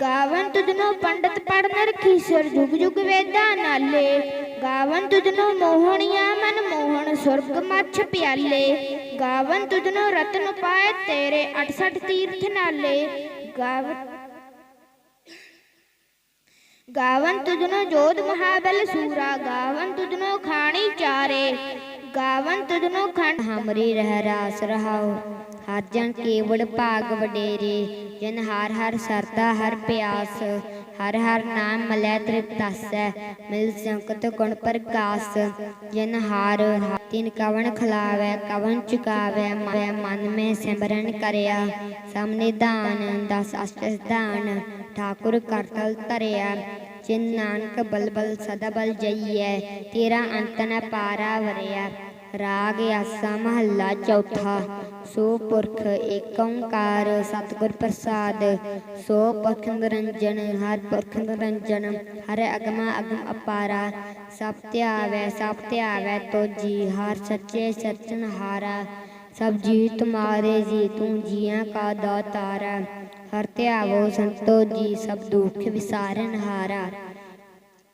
ਗਾਵਨ ਤੁਧਨੋ ਪੰਡਤ ਪੜਨ ਰਖੀ ਸਿਰ ਜੁਗ ਜੁਗ ਵੇਦਾਂ ਨਾਲੇ। ਗਾਵਨ ਤੁਧਨੋ ਮੋਹਣੀਆਂ ਮਨ ਮੋਹਣ, ਸੁਰਗ ਮੱਛ ਪਿਆਲੇ। ਗਾਵਨ ਤੁਧਨੋ ਰਤਨ ਪਾਏ ਤੇਰੇ 68 ਤੀਰਥ ਨਾਲੇ। ਗਾਵਨ ਗਾਵਨ ਤੁਧਨੋ ਜੋਧ ਮਹਾਬਲ ਸੂਰਾ। ਗਾਵਨ ਤੁਧਨੋ ਖਾਣੀ ਚਾਰੇ। ਕਾਵਨ ਤੁਧਨੋ ਖੰਡ। ਹਮਰੀ ਰਹਿ ਰਾਸ ਰਹਾਉ। ਹਰ ਜਨ ਕੇਵੜ ਭਾਗ ਵਡੇਰੇ। ਜਨ ਹਰ ਹਰ ਸਰਦਾ ਹਰ ਪਿਆਸ। ਹਰ ਹਰ ਨਾਮ ਮਲੈ ਤ੍ਰਿਪਤਾਸੈ ਮਿਲ ਸੰਕਟ ਗੁਣ ਪ੍ਰਕਾਸ। ਜਨ ਹਾਰ, ਤਿਨ ਕਵਣ ਖਲਾਵੈ, ਕਵਣ ਚੁਕਾਵੈ ਮੈਂ ਮਨ ਮੈਂ ਸਿਮਰਨ ਕਰਿਆ। ਸਾਹਮਣੇ ਦਾਨ, ਦਸ ਅਸ਼ਟ ਦਾਨ। ਠਾਕੁਰ ਕਰਤਲ ਧਰਿਆ। ਜਿਨ ਨਾਨਕ ਬਲਬਲ ਸਦਾ ਬਲ ਜਈਐ। ਤੇਰਾ ਅੰਤ ਨ ਪਾਰਾ ਵਰਿਆ। ਰਾਗ ਆਸਾ ਮਹੱਲਾ ਚੌਥਾ, ਸੋ ਪੁਰਖ ਏਕ ਓੰਕਾਰ ਸਤਿਗੁਰ ਪ੍ਰਸਾਦ, ਸੋ ਪੁਰਖ ਨਿਰੰਜਨ, ਹਰ ਪੁਰਖ ਨਿਰੰਜਨ, ਹਰ ਅਗਮਾ ਅਗਮ ਅਪਾਰਾ, ਸਭ ਧਿਆਵੈ ਸਭ ਧਿਆਵੈ ਤੋਜੀ, ਹਰ ਸੱਚੇ ਸਚਨਹਾਰਾ ਸਭ ਜੀ ਤੁਮਾਰੇ, ਜੀ ਤੂੰ ਜੀਆਂ ਕਾ ਦਾਤਾਰਾ, ਹਰ ਧਿਆਵੋ ਸੰਤੋ ਜੀ, ਸਭ ਦੁਖ ਵਿਸਾਰਨ ਹਾਰਾ।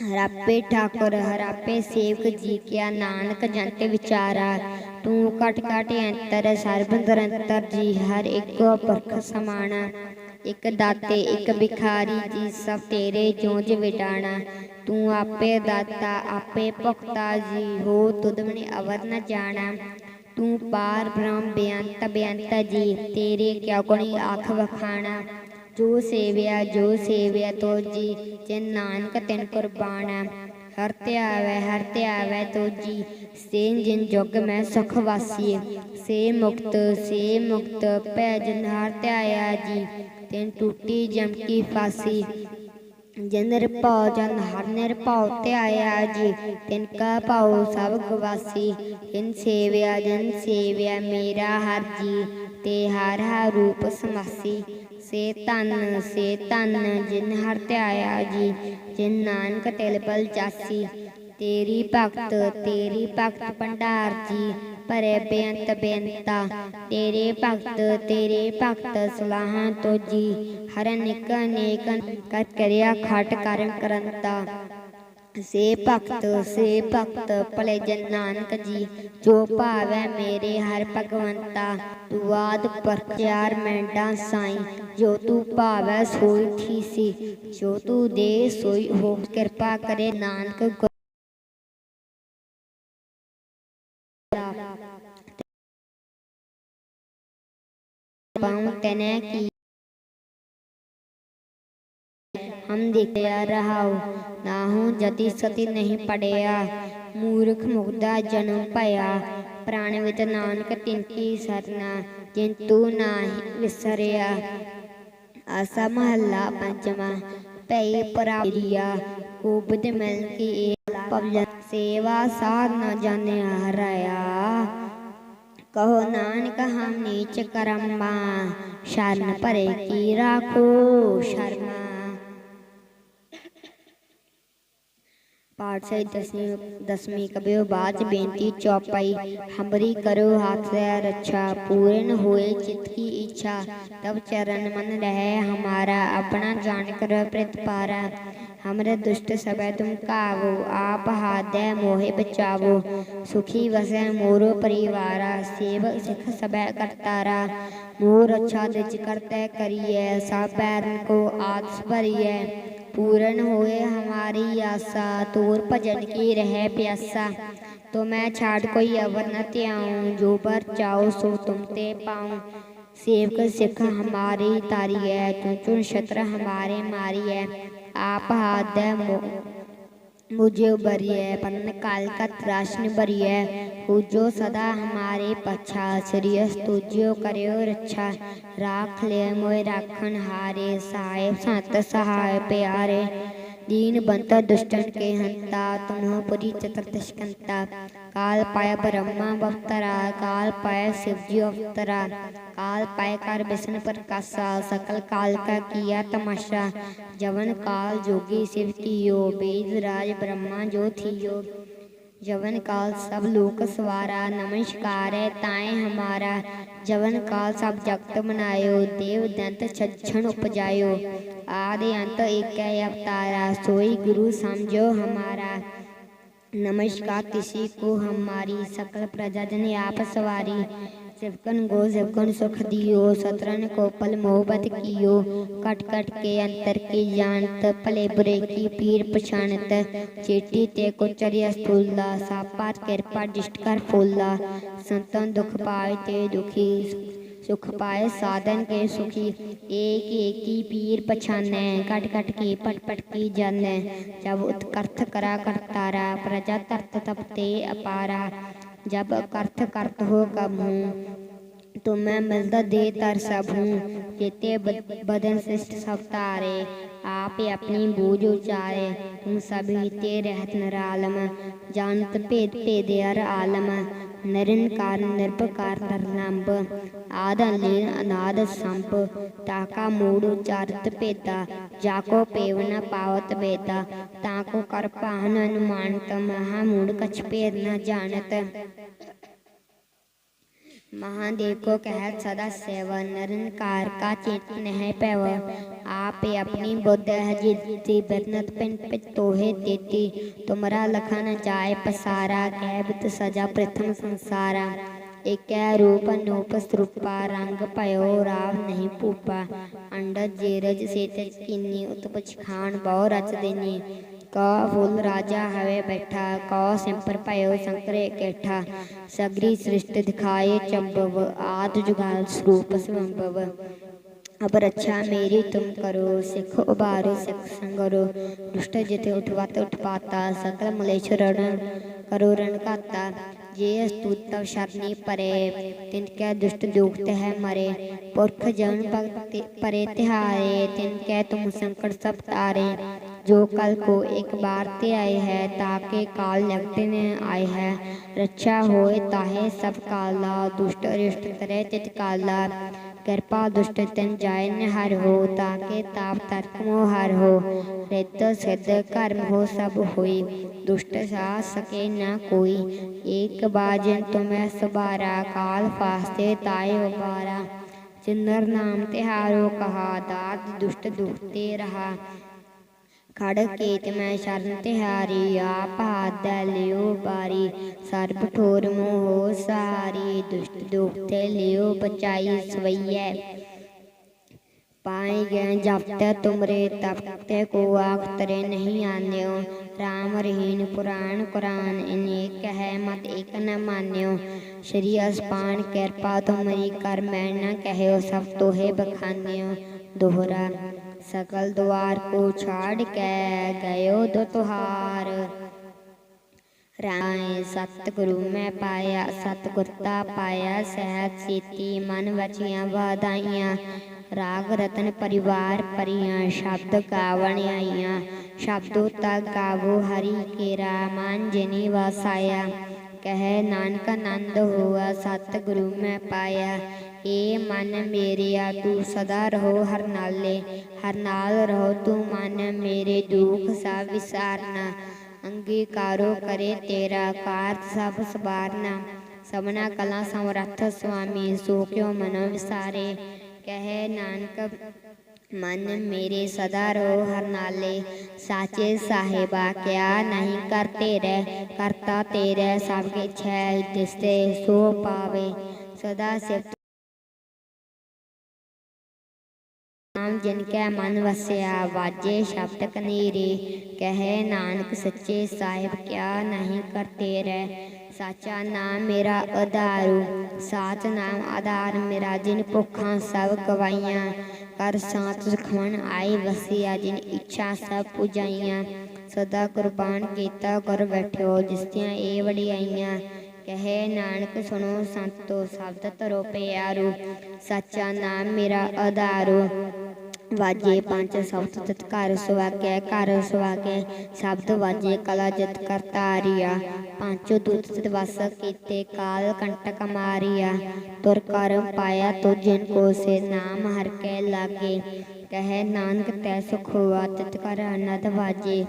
ਹਰਾਪੇ ਠਾਕੁਰ, ਹਰਾਪੇ ਸੇਵਕ ਜੀ ਕਿਆ ਨਾਨਕ ਜੰਤ ਵਿਚਾਰਾ ਤੂੰ ਕਟ ਕਟ ਅੰਤਰ, ਸਰਬ ਨਿਰੰਤਰ ਜੀ, ਹਰ ਇੱਕੋ ਪੁਰਖ ਸਮਾਣਾ। ਇੱਕ ਦਾਤੇ, ਇੱਕ ਭਿਖਾਰੀ ਜੀ, ਸਭ ਤੇਰੇ ਜੋਜ ਵਿਟਾਣਾ। ਤੂੰ ਆਪੇ ਦਾਤਾ, ਆਪੇ ਭੁਖਤਾ ਜੀ, ਹੋ ਤੁਧਮਨੇ ਅਵਰ ਨ ਜਾਣਾ। ਤੂੰ ਪਾਰ ਬ੍ਰਹਮ ਬੇਅੰਤ ਬੇਅੰਤ ਜੀ, ਤੇਰੇ ਕਿਆ ਗੁਣੀ ਆਖ ਵਖਾਣਾ। ਜੋ ਸੇਵਿਆ ਜੋ ਸੇਵਿਆ ਤੋ ਜੀ ਜਿਨ ਨਾਨਕ ਤਿਨ ਕੁਰਬਾਨਾ ਹਰ ਧਿਆਵੈ ਹਰ ਧਿਆਵੈ ਤੋ ਜੀ। ਸੇਨ ਜਿਨ ਜੁਗ ਮੈਂ ਸੁਖ ਵਾਸੀਏ ਸੇ ਮੁਕਤ ਸੇ ਮੁਕਤ ਭੈ ਜਨ ਹਰ ਧਿਆਇਆ ਜੀ, ਤਿਨ ਟੂਟੀ ਜਮਕੀ ਫਾਸੀ। ਜਨ ਨਿਰਭਉ, ਜਨ ਹਰ ਨਿਰਭਉ ਧਿਆਇਆ ਜੀ, ਤਿਨ ਕਾ ਭਾਉ ਸਭ ਗਵਾਸੀ। ਜਿਨ ਸੇਵਿਆ, ਜਨ ਸੇਵਿਆ ਮੇਰਾ ਹਰ ਜੀ, ਤੇ ਹਰ ਹਰ ਰੂਪ ਸਮਾਸੀ। ਸੇ ਤਨ ਸੇ ਤਨ ਜਿਨ ਹਰ ਧਿਆਇਆ ਜੀ, ਜਿਨ ਨਾਨਕ ਤਿਲ ਪਲ ਜਾਸੀ ਤੇਰੀ ਭਗਤ ਤੇਰੀ ਭਗਤ ਭੰਡਾਰ ਜੀ, ਭਰੇ ਬੇਅੰਤ ਬੇਅੰਤਾ। ਤੇਰੇ ਭਗਤ ਤੇਰੇ ਭਗਤ ਸਲਾਹਾਂ ਤੋ ਜੀ ਹਰ ਨਿਕ ਨੇਕ ਕਰ ਕਰਿਆ ਖਟ ਕਰਮ ਕਰੰਤਾ। ਸੇ ਭਗਤ ਸੇ ਭਗਤ ਭਲੇ ਜਨ ਨਾਨਕ ਜੀ, ਜੋ ਭਾਵੈ ਮੇਰੇ ਹਰ ਭਗਵੰਤਾ, ਤੂੰ ਆਦ ਪ੍ਰਚਾਰ ਮੈਂਡਾ ਸਾਈ, ਜੋ ਤੂੰ ਭਾਵੈ ਸੋਈ ਥੀਸੀ ਜੋ ਤੂੰ ਦੇ ਸੋਈ ਹੋ ਕਿਰਪਾ ਕਰੇ ਨਾਨਕ ਪਾਉ ਤੈਨੇ ਕੀ हम देखया रहाओ, नाहु जति सति नहीं ਮੂਰਖ ਮੁਗਦਾ ਜਨਮ ਭਇਆ ਪ੍ਰਾਣ ਵਿੱਚ ਨਾਨਕ ਤਿੰਤੀ ਸਰਨਾ ਕਿੰਤੂ ਨਾਹੀ ਵਿਸਰਿਆ ਆਸਾ ਮਹੱਲਾ ਪੰਜਵਾ ਪਈ ਪਰਾਰੀਆ ਕੋਬਦ ਮਿਲ ਕੇ ਇਹ ਪਵਲ ਸੇਵਾ ਸਾਧ ਨ ਜਾਣੇ ਹਰਾਇਆ ਕਹੋ ਨਾਨਕ ਹਮ ਨੀਚ ਕਰਮਾ ਸ਼ਰਨ ਭਰੇ ਕੀ ਰਾਖੋ ਸ਼ਰਮਾ ਪਾਠ ਸੇ ਦਸਵੀਂ ਦਸਵੀਂ ਕਬਿਓ ਬਾਜ ਬੇਨਤੀ ਚੌਪਾਈ ਹਮਰੀ ਕਰੋ ਹਾਥ ਸੇ ਰੱਛਾ ਪੂਰਨ ਹੋਏ ਚਿਤ ਕੀ ਇੱਛਾ ਤਬ ਚਰਨ ਮਨ ਰਹਿ ਹਮਾਰਾ ਆਪਣਾ ਜਾਣ ਕਰ ਪ੍ਰਤਪਾਰਾ हमरे दुष्ट सबै तुम कावो आप हादे मोहे बचावो सुखी वसै मोरो परिवारा सेवक सिख सबै करतारा मोर अच्छा दिज करते करिए सब बैरन को आस भरिए पूर्ण होए हमारी आशा तोर भजन की रह प्यासा तो मैं छाड़ कोई अवर न त्याऊं जो पर चाहो सो तुम ते पाऊं सेवक सिख हमारी तारी है चुन चुन शत्र हमारे मारी है आप हाथ मुझे उबरिए पन्न काल का त्राशन बरिए पूजो सदा हमारे पच्छा श्रीयस तुझो करियो रक्षा राख ले मोय राखन हारे साहेब संत सहाय प्यारे दीन बंता दुष्टन के हंता तुम्हो पुरी चतुर्दशकंता काल पाय ब्रह्मा अवतरा काल पाय शिवजी अवतरा काल पाय कर विष्णु प्रकाशा सकल काल का किया तमाशा जवन काल जोगी शिव कियो वेद राज ब्रह्मा जो थियो जवन काल सब लोक सवारा नमस्कार है ताए हमारा जवन काल सब जगत बनायो देव दंत छछण उपजायो आदि अंत एक है अवतारा सोई गुरु समझो हमारा नमस्कार किसी को हमारी सकल प्रजा जन आप सवारी सिवकन गो सिवकन सुख दियो सतरन को पल मोहब्बत कियो। कट कट के अंतर की जानत, भले बुरे की पीर पछाणत। चेटी ते कोचरिया स्थूला सापात किरपा जिष्ट कर फूला संतन दुख पाए ते दुखी, सुख पाए साधन के सुखी। एक एक की पीर पछानै कट कट की पट पट की जानै। जब उत्कर्थ करा करतारा प्रजा तरत तपते अपारा। जब करथ करत हो कब हूँ तो मैं मिलता दे तर सब हूँ जेते बद- बदन शिष्ट सब तारे आप ही अपनी बूझ उचारे तुम सभी ते रहत नरालम जानत भेद भेद हर आलम ਨਿਰੰਕਾਰ ਨਿਰਭਕਾਰ ਨਿਰਲੰਭ ਆਦ ਲੀਨ ਅਨਾਦ ਸੰਪ ਤਾਕਾ ਮੂੜ ਚਾਰਤ ਭੇਤਾ ਜਾ ਕੋ ਪੇਵ ਪਾਵਤ ਬੇਤਾ ਤਾ ਕੋ ਕਰ ਪਾਹਨ ਅਨੁਮਾਨ ਤਮ ਮਹਾ ਮੂੜ ਕਛ ਭੇਦ ਨ ਜਾਣਤ महादेव को कहत सदा सेवा निरंकार का चेतन है पैव आप ही अपनी बुद्ध है जिति बरनत पिन पित तोहे देती तुमरा लखन जाय पसारा कह बित सजा प्रथम संसारा एक रूप अनूप स्वरूपा रंग पयो राव नहीं पूपा अंडज जेरज से किन्नी उत्पच खान बहु रच देनी ਕੋ ਫੁੱਲ ਰਾਜਾ ਹਵੇ ਬੈਠਾ, ਕੋ ਸਿੰਪਰ ਭਇਓ ਸੰਕਰੇ ਕੇਠਾ, ਸਗਰੀ ਸ੍ਰਿਸ਼ਟ ਦਿਖਾਏ ਚੰਬਵ, ਆਦ ਜੁਗਾਲ ਸਰੂਪ ਸੰਭਵ। ਅਬ ਰੱਛਾ ਮੇਰੀ ਤੁਮ ਕਰੋ, ਸਿੱਖ ਉਬਾਰੋ ਸਿੱਖ ਸੰਗਰੋ, ਦੁਸ਼ਟ ਜਿਤੇ ਉਠਵਤ ਉਠਪਾਤਾ ਸਕਲ ਮਲੇਸ਼ਰਣ ਕਰੋ ਰਣ ਘਾਤਾ। ਜੇ ਅਸਤੂਤਵ ਸ਼ਰਨੀ ਪਰੇ, ਤਿਨ ਕੈ ਦੁਸ਼ਟ ਜੋਗਤ ਹੈ ਮਰੇ। ਪੁਰਖ ਜਨ ਭਗਤ ਪਰੇ ਤਿਹਾਰੇ, ਤਿੰਨ ਕੈ ਤੁਮ ਸੰਕਟ ਸਭ ਤਾਰੇ। जो कल को एक बार ते आए है ताके काल लगते आए है रक्षा होए ताहे सब काला दुष्ट रिष्ट करे तित काला ਕਿਰਪਾ ਦੁਸ਼ਟ ਤਨ ਜਾਇ ਨਿਹਰ ਹੋ ਤਾਕੇ ਤਾਪ ਤਰਕ ਮੋਹ ਹਰ ਹੋ ਰਿਤ ਸਿਧ ਕਰਮ ਹੋ ਸਭ ਹੋਈ ਦੁਸ਼ਟ ਸਾ ਸਕੇ ਨਾ ਕੋਈ ਏਕ ਬਾਜਨ ਤੁਮੈ ਸਬਾਰਾ ਕਾਲ ਫਾਸਤੇ ਤਾਏ ਉਬਾਰਾ ਚਿੰਦਰ ਨਾਮ ਤਿਹਾਰੋ ਕਹਾ ਦਾਤ ਦੁਸ਼ਟ ਦੁਖਤੇ ਰਹਾ ਖੜ ਕੇਤ ਮੈਂ ਸ਼ਰਨ ਤਿਹਾਰੀ, ਆਪ ਹਾਥ ਲਿਓ ਬਾਰੀ ਸਰਬ ਠੋਰ ਮੋਹ ਸਾਰੀ, ਦੁਸ਼ਟ ਦੁਖ ਤੇ ਲਿਓ ਬਚਾਈ ਸਵਈਐ। ਪਾਏ ਗਏ ਜਬ ਤੁਮਰੇ ਤਬ ਕੋ ਆਖ ਤਰੇ ਨਹੀਂ ਆਨਿਓ। ਰਾਮ ਰਹੀਨ ਪੁਰਾਣ ਕੁਰਾਨ ਇਨੇਕ ਹੈ ਮਤ ਇਕ ਨ ਮਾਨਿਓ। ਸ਼੍ਰੀ ਅਸਪਾਨ ਕਿਰਪਾ ਤੁਮਰੀ ਕਰ, ਮੈਂ ਨਾ ਕਹਿਓ ਸਭ ਤੋਹੇ ਬਖਾਨਿਓ। ਦੋਹਰਾ सकल द्वार को छाड़ के गयो दो तुहार राय सतगुरु मैं पाया सतगुरता पाया सहज सीती मन वचियां वाधाइयां राग रतन परिवार परियां शब्द गावण आइयां शब्दों तक गावो हरि केरा मन जिनी वसाया कह नानक आनंद हुआ सतगुरु मैं पाया ਏ ਮਨ ਮੇਰਿਆ ਤੂੰ ਸਦਾ ਰਹੋ ਹਰ ਨਾਲੇ, ਹਰ ਨਾਲ ਰਹੋ ਤੂੰ ਮਨ ਮੇਰੇ ਦੁਖ ਸਭ ਵਿਸਾਰਨਾ, ਅੰਗੀਕਾਰੋ ਕਰੇ ਤੇਰਾ ਕਾਰਤ ਸਭ ਸਵਾਰਨਾ ਸਭਨਾ ਕਲਾ ਸਮਰੱਥ ਸੁਆਮੀ, ਸੋ ਕਿਉ ਮਨ ਵਿਸਾਰੇ। ਕਹੇ ਨਾਨਕ, ਮਨ ਮੇਰੇ ਸਦਾ ਰਹੋ ਹਰ ਨਾਲੇ, ਸਾਚੇ ਸਾਹਿਬਾ, ਕਿਆ ਨਹੀਂ ਕਰਤੇ ਰਹਿ ਕਰਤਾ ਤੇਰੇ ਸਭ ਕੇ ਹੈ ਦਿਸਤੇ ਸੋ ਪਾਵੇ, ਸਦਾ ਸਿਫਤ ਨਾਮ ਜਿਨ ਕੈ ਮਨ ਵਸਿਆ, ਵਾਜੇ ਸ਼ਬਦ ਕਨੀਰੇ ਕਹੇ ਨਾਨਕ ਸੱਚੇ ਸਾਹਿਬ, ਕਿਆ ਨਹੀਂ ਕਰਤੇ ਰਹਿ ਸਾਚਾ ਨਾਮ ਮੇਰਾ ਆਧਾਰੂ ਸਾਚ ਨਾਮ ਆਧਾਰ ਮੇਰਾ, ਜਿਨ ਭੁੱਖਾਂ ਸਭ ਗਵਾਈਆਂ ਕਰ ਸਾਤ ਸੁਖਮਨ ਆਈ ਵਸਿਆ, ਜਿਨ ਇੱਛਾ ਸਭ ਪੁਜਾਈਆਂ। ਸਦਾ ਕੁਰਬਾਨ ਕੀਤਾ ਕਰ ਬੈਠਿਓ ਜਿਸ ਦੀਆਂ ਇਹ ਵਡਿਆਈਆਂ। ਕਹੇ ਨਾਨਕ, ਸੁਣੋ ਸੰਤੋ, ਸ਼ਬਦ ਧਰੋ ਪਿਆਰੂ। ਸੱਚਾ ਨਾਮ ਮੇਰਾ ਆਧਾਰੂ ਵਾਜੇ ਪੰਜ ਸ਼ਬਦ ਤਤ ਘਰ ਸੁਆਗੈ ਘਰ ਸ਼ਬਦ ਵਾਜੇ ਕਲਾ ਜਤ ਕਰਤਾਰੀਆ ਪੰਚੋ ਦੂਤ ਤਤ ਕੀਤੇ, ਕਾਲ ਕੰਟਕ ਮਾਰੀਆ। ਤੁਰ ਕਰਮ ਪਾਇਆ ਤੋ ਜਿਨ ਕੋ ਸੇ, ਨਾਮ ਹਰ ਕੈ ਲਾਗੇ। ਕਹੈ ਨਾਨਕ ਤੈ ਸੁਖ ਹੋਆ, ਤਤ ਅਨੰਦ ਵਾਜੇ।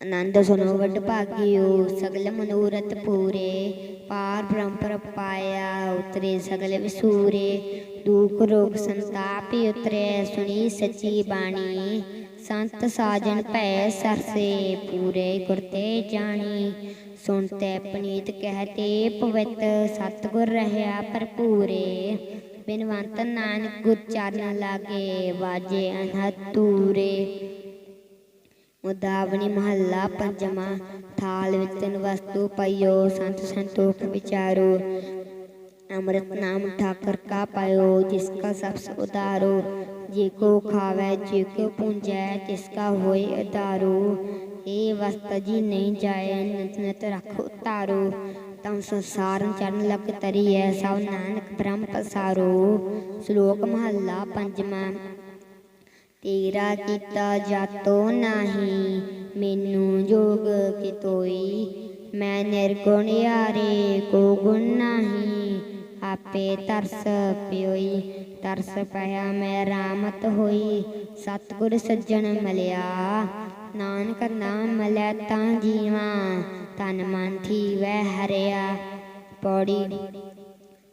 ਆਨੰਦ ਸੁਨੋ ਵੱਡ ਭਾਗਿਓ, ਸਗਲ ਮਨੋਰਥ ਪੂਰੇ। ਪਾਰ ਬ੍ਰਹਮ ਪਰ ਪਾਇਆ, ਉਤਰੇ ਸਗਲ ਵਿਸੂਰੇ। ਦੁਖ ਰੋਗ ਸੰਤਾਪ ਉਤਰੈ ਸੁਣੀ ਸਚੀ ਬਾਣੀ ਸੰਤ ਸਾਜਣ ਭੈ ਸਰਸੇ ਪੂਰੇ ਗੁਰਤੇ ਜਾਣੀ ਸੁਣਤੇ ਪਨੀਤ ਕਹਤੇ ਪਵਿੱਤ ਸਤਿਗੁਰ ਰਹਿਆ ਭਰਪੂਰੇ ਬਿਨਵੰਤ ਨਾਨਕ ਗੁਰ ਚਰਨ ਲਾਗੇ ਵਾਜੇ ਅਨਹਤੂਰੇ ਉਦਾਵਣੀ ਮਹੱਲਾ ਪੰਜਵਾਂ ਥਾਲ ਵਿੱਚ ਵਸਤੂ ਪਈਓ ਸੰਤ ਸੰਤੋਖ ਵਿਚਾਰੋ ਅੰਮ੍ਰਿਤ ਨਾਮ ਠਾਕਰ ਕਾ ਪਾਇਓ ਜਿਸਕਾ ਸਭ ਉਦਾਰੋ ਜੇ ਕੋ ਖਾਵੇ, ਜੇ ਕੋ ਪੂੰਜੈ ਤਿਸਕਾ ਹੋਏ ਉਦਾਰੋ ਇਹ ਨਹੀਂ ਜਾਏ, ਨਿਤ ਨਿਤ ਰੱਖ ਉਤਾਰੋ। ਤਮ ਸੰਸਾਰ ਚਰਨ ਲਗ ਤਰੀਐ, ਸਭ ਨਾਨਕ ਬ੍ਰਹਮ ਪਸਾਰੋ। ਸ਼ਲੋਕ ਮਹੱਲਾ ਪੰਜਵਾਂ, ਤੇਰਾ ਕੀਤਾ ਜਾਤੋ ਨਾਹੀ, ਮੈਨੂੰ ਜੋਗ ਕਿਤੋਈ। ਮੈਂ ਨਿਰਗੁਣ ਯਾਰੇ, ਕੋ ਗੁਣ ਨਾਹੀ। ਆਪੇ ਤਰਸ ਪਿਓਈ, ਤਰਸ ਪਿਆ ਮੈਂ ਰਾਮਤ ਹੋਈ, ਸਤਿਗੁਰ ਸੱਜਣ ਮਲਿਆ। ਨਾਨਕ ਨਾਮ ਮਲੈ ਤਾਂ ਜੀਵਾ, ਤਨ ਮਨ ਥੀਵੈ ਹਰਿਆ। ਪੌੜੀ,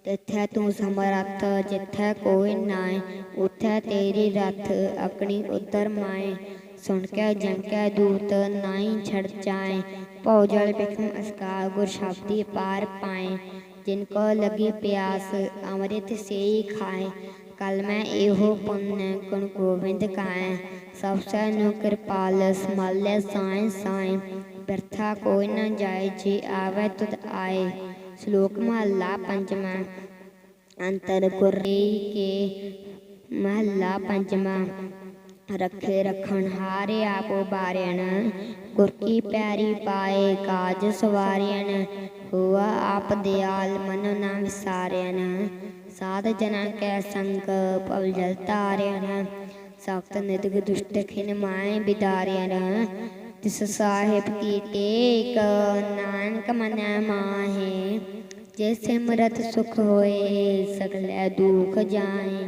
ਤਿੱਥੈ ਤੂੰ ਸਮਰੱਥ, ਜਿੱਥੈ ਕੋਈ ਨਾਏ, ਉਥੈ ਤੇਰੀ ਰਥ ਅਕਣੀ ਉਤਰ ਮਾਏ। ਸੁਣ ਕੇ ਜਨ ਕੇ ਦੂਤ, ਨਾਈ ਛੜ ਜਾਏ ਭਉ ਜਲ ਬਿਖਮ ਅਸਕਾ, ਗੁਰ ਸ਼ਬਦੀ ਪਾਰ ਪਾਏ। ਜਿਨ ਕੋ ਲਗੀ ਪਿਆਸ, ਅੰਮ੍ਰਿਤ ਸੇ ਖਾਏ। ਕਲ ਮੈਂ ਇਹੋ ਪੁੰਨ ਗੁਣ ਗੋਬਿੰਦ ਕਾਏ ਸਭ ਸੈ ਨੂੰ ਕਿਰਪਾਲ, ਸਮਾਲੇ ਸਾਏ ਸਾਏ। ਬਿਰਥਾ ਕੋਈ ਨਾ ਜਾਏ, ਜੇ ਆਵੇ ਤੁਧ ਆਏ। ਸ਼ਲੋਕ ਮਹੱਲਾ ਪੰਜਵਾਂ। ਅੰਤਰ ਗੁਰੇ ਕੇ ਮਹੱਲਾ ਪੰਜਵਾਂ। ਰਖੇ ਰਖਣ ਹਾਰੇ ਆਪੋ ਬਾਰਿਆਣ। ਗੁਰ ਕੀ ਪਿਆਰੀ ਪਾਏ ਕਾਜ ਸਵਾਰਿਆਣ। ਹੋਆ ਆਪ ਦਿਆਲ ਮਨ ਨਾ ਵਿਸਾਰਿਆਣ। ਸਾਧ ਜਨਾਂ ਕੈ ਸੰਗ ਪਵ ਜਲ ਤਾਰਿਆਣ ਸਖਤ ਨਿਦਗ ਦੁਸ਼ਟ ਖਿਨ ਮਾਏ ਬਿਦਾਰਿਆਣ। ਤਿਸ ਸਾਹਿਬ ਕੀ ਟੇਕ, ਨਾਨਕ ਮਨ ਮਾਹੇ। ਜੇ ਸਿਮਰਤ ਸੁਖ ਹੋਏ, ਸਗਲੇ ਦੁਖ ਜਾਏ।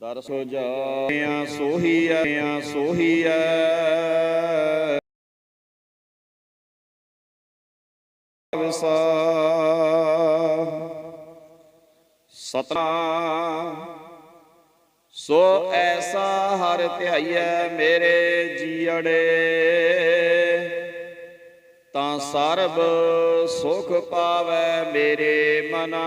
ਦਰਸ ਜਾਇਆ ਸੋਹੀਆ ਸੋਹੀਆ ਵਿਸਾ ਸਤਨਾਮ ਸੋ ਐਸਾ ਹਰ ਧਿਆਈਐ ਮੇਰੇ ਜੀੜੇ ਤਾਂ ਸਰਬ ਸੁਖ ਪਾਵੈ ਮੇਰੇ ਮਨਾ।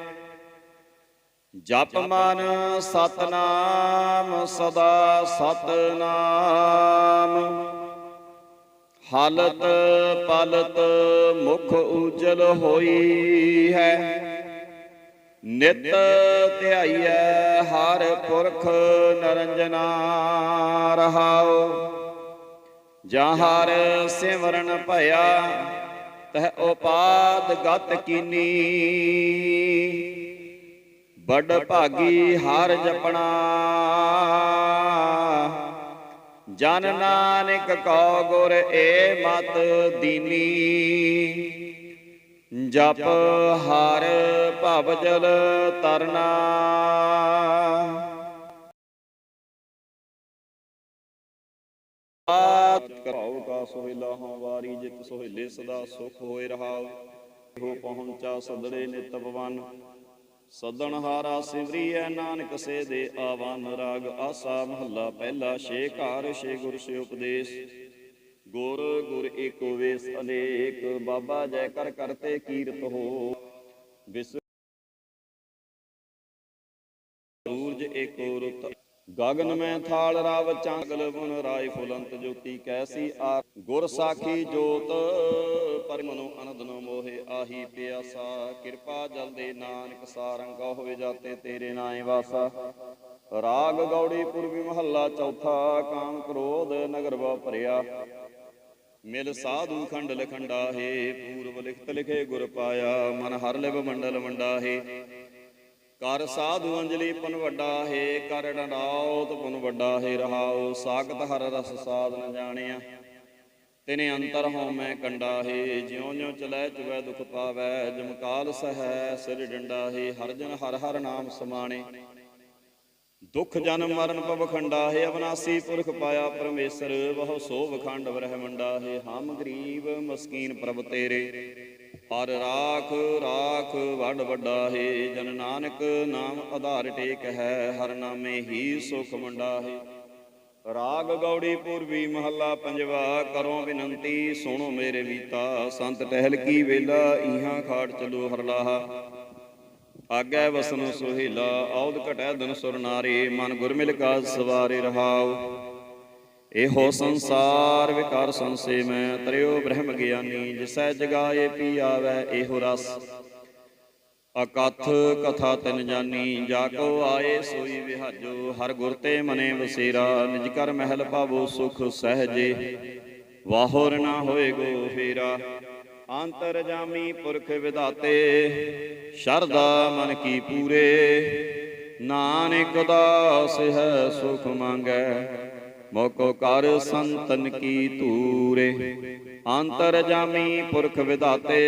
ਜਪ ਮਨ ਸਤਨਾਮ ਸਦਾ ਸਤਨਾਮ। ਹਾਲਤ ਪਲਤ ਮੁਖ ਉਜਲ ਹੋਈ ਹੈ। ਨਿਤ ਧਿਆਈਐ ਹਰ ਪੁਰਖ ਨਰੰਜਨਾ ਰਹਾਉ ਜਾਂ ਹਰ ਸਿਮਰਨ ਭਇਆ, ਤਹ ਉਪਾਦ ਗਤ ਕੀਨੀ। ਬੜ ਭਾਗੀ ਹਰ ਜਪਣਾ। ਜਨ ਨਾਨਕ ਕੋ ਗੁਰ ਏ ਮਤ ਦੀਨੀ। ਜਪ ਹਰ ਭਵ ਤਰਨਾ। ਕਰਾਉ ਕਾ ਸੋਹਿਲਾ ਹਾਂ ਵਾਰੀ ਜਿਤ ਸੋਹਿਲੇ ਸਦਾ ਸੁਖ ਹੋਏ ਰਹਾਉ। ਹੋ ਪਹੁੰਚਾ ਸਦੜੇ ਨਿਤ ਭਵਨ ਸਦਣ ਹਾਰਾ ਸਿਵਰੀਐ ਨਾਨਕ ਸੇ ਦੇ ਆਵਨ ਰਾਗ ਆਸਾ ਮਹੱਲਾ ਪਹਿਲਾ ਛੇ ਘਰ ਛੇ ਗੁਰ ਸੇ ਉਪਦੇਸ਼। ਗੁਰ ਗੁਰ ਏਕੋ ਵੇਸ ਅਨੇਕ ਬਾਬਾ ਜੈ ਕਰ ਕਰਤੇ ਕੀਰਤ ਹੋ। ਵਿਸ ਸੂਰਜ ਏਕੋ ਗਗਨ ਮੈਂ ਥਾਲ ਰਾਵ ਚਾਂਗਲ ਬੁਨ ਰਾਏ ਫੁਲੰਤ ਜੋਤੀ ਕੈਸੀ ਆ। ਗੁਰ ਸਾਖੀ ਜੋਤ ਪਰਮਨੋ ਅਨੰਦਨੋ ਮੋਹਿ ਆਹੀ ਪਿਆਸਾ। ਕਿਰਪਾ ਜਲ ਦੇ ਨਾਨਕ ਸਾਰੰਗਾ ਹੋਵੇ ਜਾਤੇ ਤੇਰੇ ਨਾਏ ਵਾਸਾ। ਰਾਗ ਗੌੜੀ ਪੁਰਬੀ ਮਹੱਲਾ ਚੌਥਾ, ਕਾਮ ਕ੍ਰੋਧ ਨਗਰ ਵਾ ਭਰਿਆ। ਮਿਲ ਸਾਧੂ ਖੰਡ ਲਖੰਡਾ ਹੈ, ਪੂਰਬ ਲਿਖਤ ਲਿਖੇ ਗੁਰ ਪਾਇਆ। ਮਨ ਹਰ ਲਿਵ ਮੰਡਲ ਮੰਡਾ ਹੈ। ਕਰ ਸਾਧੂ ਅੰਜਲੀ ਪਨ ਵੱਡਾ ਹੈ, ਕਰ ਡੰਡਾਉਤ ਪਨ ਵੱਡਾ ਹੈ, ਰਹਾਉ ਸਾਖਤ ਹਰ ਰਸ ਸਾਧ ਨ ਜਾਣਿਆ। ਤਿਨੇ ਅੰਤਰ ਹਉ ਮੈਂ ਕੰਡਾ ਹੈ ਜਿਉ ਜਿਉ ਚਲੈ ਚੁਵੈ ਦੁਖ ਪਾਵੈ ਜਮਕਾਲ ਸਹੈ ਸਿਰ ਡੰਡਾ ਹੈ, ਹਰ ਜਨ ਹਰ ਹਰ ਨਾਮ ਸਮਾਣੇ। ਦੁਖ ਜਨਮ ਮਰਨ ਪਵਖੰਡਾ ਹੈ, ਅਬਨਾਸੀ ਪੁਰਖ ਪਾਇਆ ਪਰਮੇਸ਼ਰ, ਬਹੁ ਸੋ ਵਖੰਡ ਬ੍ਰਹਮੰਡਾ ਹੈ, ਹਮ ਗਰੀਬ ਮਸਕੀਨ ਪ੍ਰਭ ਤੇਰੇ। ਹਰ ਰਾਖ ਰਾਖ, ਵੱਡ ਵੱਡਾ ਹੈ। ਜਨ ਨਾਨਕ ਨਾਮ ਆਧਾਰ ਟੇਕ ਹੈ, ਹਰ ਨਾਮੇ ਹੀ ਸੁਖ ਮੰਡਾ ਹੈ। ਰਾਗ ਗੌੜੀ ਪੂਰਬੀ ਮਹੱਲਾ ਪੰਜਵਾ, ਕਰੋ ਬਿਨੰਤੀ ਸੁਣੋ ਮੇਰੇ ਵੀਤਾ। ਸੰਤ ਟਹਿਲ ਕੀ ਵੇਲਾ ਇਹਾਂ ਖਾੜ ਚਲੋ ਹਰਲਾਹਾ ਆਗੈ ਵਸਨ ਸੁਹੇਲਾ ਔਦ ਘਟੈ ਦਿਨ ਸੁਰ ਨਾਰੇ। ਮਨ ਗੁਰ ਕਾਜ ਸਵਾਰੇ ਰਹਾਉ। ਇਹੋ ਸੰਸਾਰ ਵਿਕਾਰ ਸੰਸੇ ਮੈਂ, ਤਰਿਓ ਬ੍ਰਹਮ ਗਿਆਨੀ, ਜਿਸੈ ਜਗਾਏ ਪੀ ਆਵੈ, ਇਹੋ ਰਸ। ਅਕਥ ਕਥਾ ਤਿਨ ਜਾਨੀ, ਜਾ ਕੋ ਆਏ ਸੋਈ ਵਿਹਾਜੋ, ਹਰ ਗੁਰ ਤੇ ਮਨੇ ਵਸੇਰਾ, ਨਿਜ ਕਰ ਮਹਿਲ ਪਾਵੋ ਸੁਖ ਸਹਜੇ। ਵਾਹੋਰ ਨਾ ਹੋਏ ਗੋ ਫੇਰਾ, ਅੰਤਰ ਜਾਮੀ ਪੁਰਖ ਵਿਦਾਤੇ ਸ਼ਰਦਾ ਮਨ ਕੀ ਪੂਰੇ। ਨਾਨਕ ਦਾਸ ਹੈ ਸੁਖ ਮੰਗੈ ਮੋਕੋ ਕਰ ਸੰਤਨ ਕੀ ਧੂਰੇ, ਅੰਤਰ ਜਾਮੀ ਪੁਰਖ ਵਿਦਾਤੇ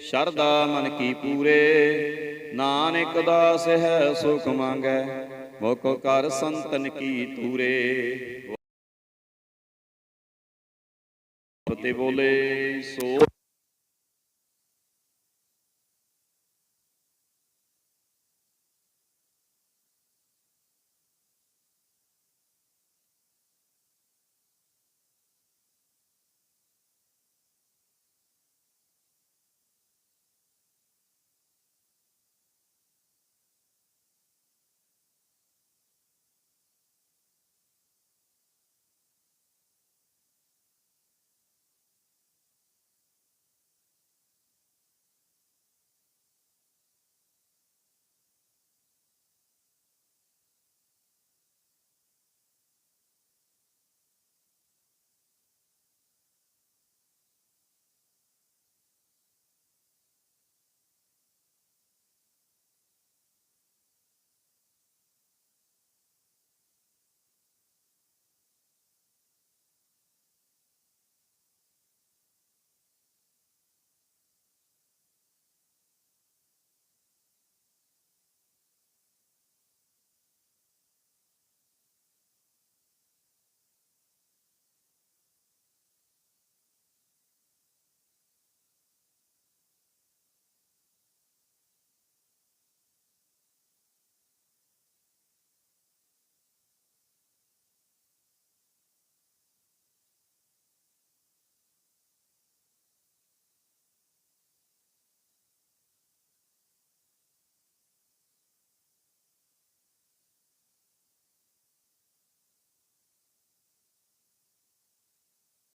ਸ਼ਰਦਾ ਮਨ ਕੀ ਪੂਰੇ, ਨਾਨਕ ਦਾਸ ਹੈ ਸੁਖ ਮੰਗੈ, ਮੋਕੋ ਕਰ ਸੰਤਨ ਕੀ ਧੂਰੇ। ਤੇ ਬੋਲੇ, ਸੋ